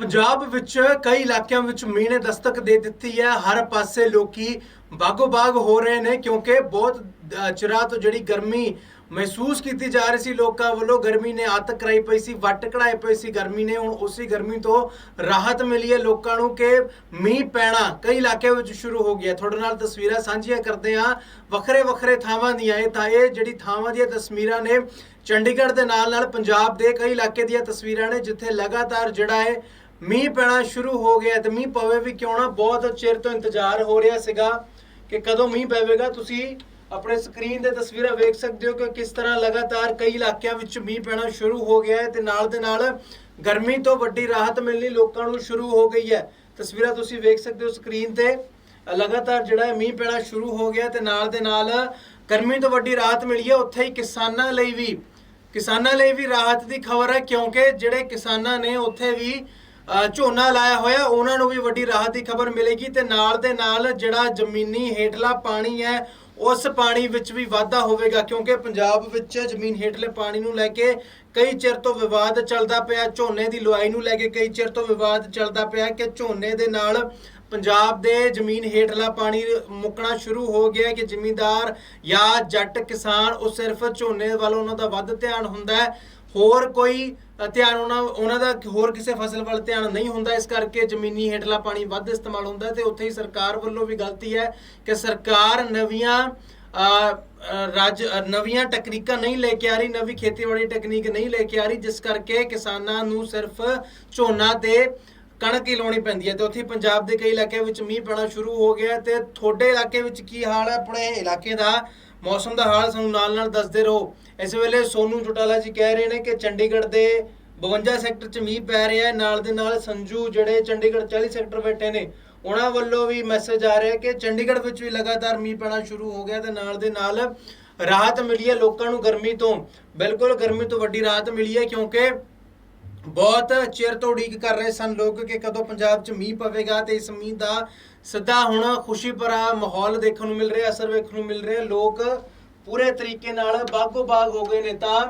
ਪੰਜਾਬ ਵਿੱਚ ਕਈ ਇਲਾਕਿਆਂ ਵਿੱਚ ਮੀਂਹ ਨੇ ਦਸਤਕ ਦੇ ਦਿੱਤੀ ਹੈ। ਹਰ ਪਾਸੇ ਲੋਕੀ ਬਾਗੋ ਬਾਗ ਹੋ ਰਹੇ ਨੇ ਕਿਉਂਕਿ ਬਹੁਤ ਅ, ਚਿਰਾਂ ਤੋਂ ਜਿਹੜੀ ਗਰਮੀ ਮਹਿਸੂਸ ਕੀਤੀ ਜਾ ਰਹੀ ਸੀ ਲੋਕਾਂ ਵੱਲੋਂ ਗਰਮੀ ਨੇ ਅੱਤ ਕਰਾਈ ਪਈ ਸੀ ਵੱਟ ਕਢਾਏ ਪਈ ਸੀ ਗਰਮੀ ਨੇ। ਹੁਣ ਉਸੇ ਗਰਮੀ ਤੋਂ ਰਾਹਤ ਮਿਲੀ ਹੈ ਲੋਕਾਂ ਨੂੰ ਕਿ ਮੀਂਹ ਪੈਣਾ ਕਈ ਇਲਾਕਿਆਂ ਵਿੱਚ ਸ਼ੁਰੂ ਹੋ ਗਿਆ। ਤੁਹਾਡੇ ਨਾਲ ਤਸਵੀਰਾਂ ਸਾਂਝੀਆਂ ਕਰਦੇ ਹਾਂ। ਵੱਖਰੇ ਵੱਖਰੇ ਥਾਵਾਂ ਦੀਆਂ ਇਹ ਤਾਂ ਇਹ ਜਿਹੜੀ ਥਾਵਾਂ ਦੀਆਂ ਤਸਵੀਰਾਂ ਨੇ ਚੰਡੀਗੜ੍ਹ ਦੇ ਨਾਲ ਨਾਲ ਪੰਜਾਬ ਦੇ ਕਈ ਇਲਾਕੇ ਦੀਆਂ ਤਸਵੀਰਾਂ ਨੇ ਜਿੱਥੇ ਲਗਾਤਾਰ ਜਿਹੜਾ ਹੈ ਮੀਂਹ ਪੈਣਾ ਸ਼ੁਰੂ ਹੋ ਗਿਆ ਤੇ ਮੀਂਹ ਪਵੇ ਵੀ ਕਿਉਂ ਨਾ, ਬਹੁਤ ਚਿਰ ਤੋਂ ਇੰਤਜ਼ਾਰ ਹੋ ਰਿਹਾ ਸੀਗਾ ਕਿ ਕਦੋਂ ਮੀਂਹ ਪਵੇਗਾ। ਤੁਸੀਂ ਆਪਣੇ ਸਕਰੀਨ ਤੇ ਤਸਵੀਰਾਂ ਵੇਖ ਸਕਦੇ ਹੋ ਕਿ ਕਿਸ ਤਰ੍ਹਾਂ ਲਗਾਤਾਰ ਕਈ ਇਲਾਕਿਆਂ ਵਿੱਚ ਮੀਂਹ ਪੈਣਾ ਸ਼ੁਰੂ ਹੋ ਗਿਆ ਹੈ ਤੇ ਨਾਲ ਦੇ ਨਾਲ ਗਰਮੀ ਤੋਂ ਵੱਡੀ ਰਾਹਤ ਮਿਲਣੀ ਲੋਕਾਂ ਨੂੰ ਸ਼ੁਰੂ ਹੋ ਗਈ ਹੈ। ਤਸਵੀਰਾਂ ਤੁਸੀਂ ਵੇਖ ਸਕਦੇ ਹੋ ਸਕਰੀਨ ਤੇ। ਲਗਾਤਾਰ ਜਿਹੜਾ ਮੀਂਹ ਪੈਣਾ ਸ਼ੁਰੂ ਹੋ ਗਿਆ ਤੇ ਨਾਲ ਦੇ ਨਾਲ ਗਰਮੀ ਤੋਂ ਵੱਡੀ ਰਾਹਤ ਮਿਲੀ ਹੈ। ਉੱਥੇ ਹੀ ਕਿਸਾਨਾਂ ਲਈ ਵੀ, ਕਿਸਾਨਾਂ ਲਈ ਵੀ ਰਾਹਤ ਦੀ ਖਬਰ ਹੈ ਕਿਉਂਕਿ ਜਿਹੜੇ ਕਿਸਾਨਾਂ ਨੇ ਉੱਥੇ ਵੀ ਝੋਨਾ ਲਾਇਆ ਹੋਇਆ, ਉਹਨਾਂ ਨੂੰ ਵੀ ਵੱਡੀ ਰਾਹਤ ਦੀ ਖਬਰ ਮਿਲੇਗੀ ਤੇ ਨਾਲ ਦੇ ਨਾਲ ਜਿਹੜਾ ਜ਼ਮੀਨੀ ਹੇਠਲਾ ਪਾਣੀ ਹੈ, ਉਸ ਪਾਣੀ ਵਿੱਚ ਵੀ ਵਾਧਾ ਹੋਵੇਗਾ, ਕਿਉਂਕਿ ਪੰਜਾਬ ਵਿੱਚ ਜ਼ਮੀਨ ਹੇਠਲੇ ਪਾਣੀ ਨੂੰ ਲੈ ਕੇ ਕਈ ਚਿਰ ਤੋਂ ਵਿਵਾਦ ਚੱਲਦਾ ਪਿਆ, ਝੋਨੇ ਦੀ ਲੁਆਈ ਨੂੰ ਲੈ ਕੇ ਕਈ ਚਿਰ ਤੋਂ ਵਿਵਾਦ ਚੱਲਦਾ ਪਿਆ ਕਿ ਝੋਨੇ ਦੇ ਨਾਲ ਪੰਜਾਬ ਦੇ ਜ਼ਮੀਨ ਹੇਠਲਾ ਪਾਣੀ ਮੁੱਕਣਾ ਸ਼ੁਰੂ ਹੋ ਗਿਆ ਕਿ ਜ਼ਿਮੀਂਦਾਰ ਜਾਂ ਜੱਟ ਕਿਸਾਨ, ਉਹ ਸਿਰਫ ਝੋਨੇ ਵੱਲ ਉਹਨਾਂ ਦਾ ਵੱਧ ਧਿਆਨ ਹੁੰਦਾ ਹੈ। ਹੋਰ ਕੋਈ ਧਿਆਨ ਉਹਨਾਂ ਉਹਨਾਂ ਦਾ ਹੋਰ ਕਿਸੇ ਫਸਲ ਵੱਲ ਧਿਆਨ ਨਹੀਂ ਹੁੰਦਾ, ਇਸ ਕਰਕੇ ਜ਼ਮੀਨੀ ਹੇਠਲਾ ਪਾਣੀ ਵੱਧ ਇਸਤੇਮਾਲ ਹੁੰਦਾ ਹੈ ਤੇ ਉੱਥੇ ਹੀ ਸਰਕਾਰ ਵੱਲੋਂ ਵੀ ਗਲਤੀ ਹੈ ਕਿ ਸਰਕਾਰ ਨਵੀਆਂ ਰਾਜ ਨਵੀਆਂ ਟੈਕਨੀਕਾਂ ਨਹੀਂ ਲੈ ਕੇ ਆ ਰਹੀ, ਨਵੀਂ ਖੇਤੀਬਾੜੀ ਟੈਕਨੀਕ ਨਹੀਂ ਲੈ ਕੇ ਆ ਰਹੀ, ਜਿਸ ਕਰਕੇ ਕਿਸਾਨਾਂ ਨੂੰ ਸਿਰਫ ਝੋਨਾ ਤੇ ਕਣਕ ਹੀ ਲਾਉਣੀ ਪੈਂਦੀ ਹੈ ਤੇ ਉੱਥੇ ਪੰਜਾਬ ਦੇ ਕਈ ਇਲਾਕਿਆਂ ਵਿੱਚ ਮੀਂਹ ਪੈਣਾ ਸ਼ੁਰੂ ਹੋ ਗਿਆ ਹੈ ਤੇ ਤੁਹਾਡੇ ਇਲਾਕੇ ਵਿੱਚ ਕੀ ਹਾਲ ਹੈ? ਆਪਣੇ ਇਲਾਕੇ ਦਾ ਮੌਸਮ ਦਾ ਹਾਲ ਸਾਨੂੰ ਨਾਲ ਨਾਲ ਦੱਸਦੇ ਰਹੋ। ਇਸ ਵੇਲੇ ਸੋਨੂ ਚੁਟਾਲਾ ਜੀ ਕਹਿ ਰਹੇ ਨੇ ਕਿ ਚੰਡੀਗੜ੍ਹ ਦੇ 52 ਸੈਕਟਰ 'ਚ ਮੀਂਹ ਪੈ ਰਿਹਾ ਹੈ। ਨਾਲ ਦੇ ਨਾਲ ਸੰਜੂ ਜਿਹੜੇ ਚੰਡੀਗੜ੍ਹ 40 ਸੈਕਟਰ ਬੈਠੇ ਨੇ, ਉਹਨਾਂ ਵੱਲੋਂ ਵੀ ਮੈਸੇਜ ਆ ਰਿਹਾ ਕਿ ਚੰਡੀਗੜ੍ਹ ਵਿੱਚ ਵੀ ਲਗਾਤਾਰ ਮੀਂਹ ਪੈਣਾ ਸ਼ੁਰੂ ਹੋ ਗਿਆ ਤੇ ਨਾਲ ਦੇ ਨਾਲ ਰਾਹਤ ਮਿਲੀ ਹੈ ਲੋਕਾਂ ਨੂੰ ਗਰਮੀ ਤੋਂ। ਬਿਲਕੁਲ ਗਰਮੀ ਤੋਂ ਵੱਡੀ ਰਾਹਤ ਮਿਲੀ ਹੈ ਕਿਉਂਕਿ ਬਹੁਤ ਚਿਰ ਤੋਂ ਉਡੀਕ ਕਰ ਰਹੇ ਸਨ ਲੋਕ ਕਿ ਕਦੋਂ ਪੰਜਾਬ 'ਚ ਮੀਂਹ ਪਵੇਗਾ ਤੇ ਇਸ ਮੀਂਹ ਦਾ ਸਿੱਧਾ ਹੁਣ ਖੁਸ਼ੀ ਭਰਾ ਮਾਹੌਲ ਦੇਖਣ ਨੂੰ ਮਿਲ ਰਿਹਾ, ਅਸਰ ਵੇਖਣ ਨੂੰ ਮਿਲ ਰਿਹਾ। ਲੋਕ ਪੂਰੇ ਤਰੀਕੇ ਨਾਲ ਬਾਗੋ ਬਾਗ ਹੋ ਗਏ ਨੇ ਤਾਂ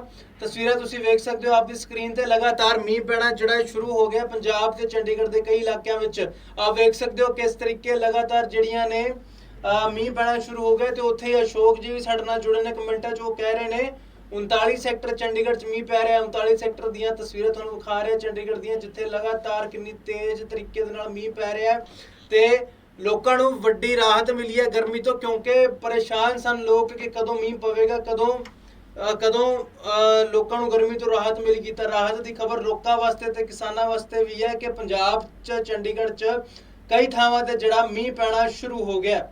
ਤਸਵੀਰਾਂ ਤੁਸੀਂ ਵੇਖ ਸਕਦੇ ਹੋ ਆਪਦੀ ਸਕਰੀਨ ਤੇ ਲਗਾਤਾਰ ਮੀਂਹ ਪੈਣਾ ਜਿਹੜਾ ਸ਼ੁਰੂ ਹੋ ਗਿਆ ਪੰਜਾਬ ਤੇ ਚੰਡੀਗੜ੍ਹ ਦੇ ਕਈ ਇਲਾਕਿਆਂ ਵਿੱਚ। ਆਪ ਵੇਖ ਸਕਦੇ ਹੋ ਕਿਸ ਤਰੀਕੇ ਲਗਾਤਾਰ ਜਿਹੜੀਆਂ ਨੇ ਮੀਂਹ ਪੈਣਾ ਸ਼ੁਰੂ ਹੋ ਗਿਆ ਤੇ ਉੱਥੇ ਹੀ ਅਸ਼ੋਕ ਜੀ ਵੀ ਸਾਡੇ ਨਾਲ ਜੁੜੇ ਨੇ ਕਮੈਂਟਾਂ 'ਚ, ਉਹ ਕਹਿ ਰਹੇ ਨੇ 39 ਸੈਕਟਰ ਚੰਡੀਗੜ੍ਹ 'ਚ ਮੀਂਹ ਪੈ ਰਿਹਾ 39 ਸੈਕਟਰ ਦੀਆਂ ਤਸਵੀਰਾਂ ਤੁਹਾਨੂੰ ਵਿਖਾ ਰਿਹਾ ਚੰਡੀਗੜ੍ਹ ਦੀਆਂ, ਜਿੱਥੇ ਲਗਾਤਾਰ ਕਿੰਨੀ ਤੇਜ਼ ਤਰੀਕੇ ਦੇ ਨਾਲ ਮੀਂਹ ਪੈ ਰਿਹਾ ਹੈ ਤੇ ਲੋਕਾਂ ਨੂੰ ਵੱਡੀ ਰਾਹਤ ਮਿਲੀ ਹੈ ਗਰਮੀ ਤੋਂ, ਕਿਉਂਕਿ ਪਰੇਸ਼ਾਨ ਸਨ ਲੋਕ ਕਿ ਕਦੋਂ ਮੀਂਹ ਪਵੇਗਾ, ਕਦੋਂ ਕਦੋਂ, ਅਹ, ਲੋਕਾਂ ਨੂੰ ਗਰਮੀ ਤੋਂ ਰਾਹਤ ਮਿਲੇਗੀ। ਤਾਂ ਰਾਹਤ ਦੀ ਖਬਰ ਲੋਕਾਂ ਵਾਸਤੇ ਤੇ ਕਿਸਾਨਾਂ ਵਾਸਤੇ ਵੀ ਹੈ ਕਿ ਪੰਜਾਬ 'ਚ, ਚੰਡੀਗੜ੍ਹ 'ਚ ਕਈ ਥਾਵਾਂ ਤੇ ਜਿਹੜਾ ਮੀਂਹ ਪੈਣਾ ਸ਼ੁਰੂ ਹੋ ਗਿਆ।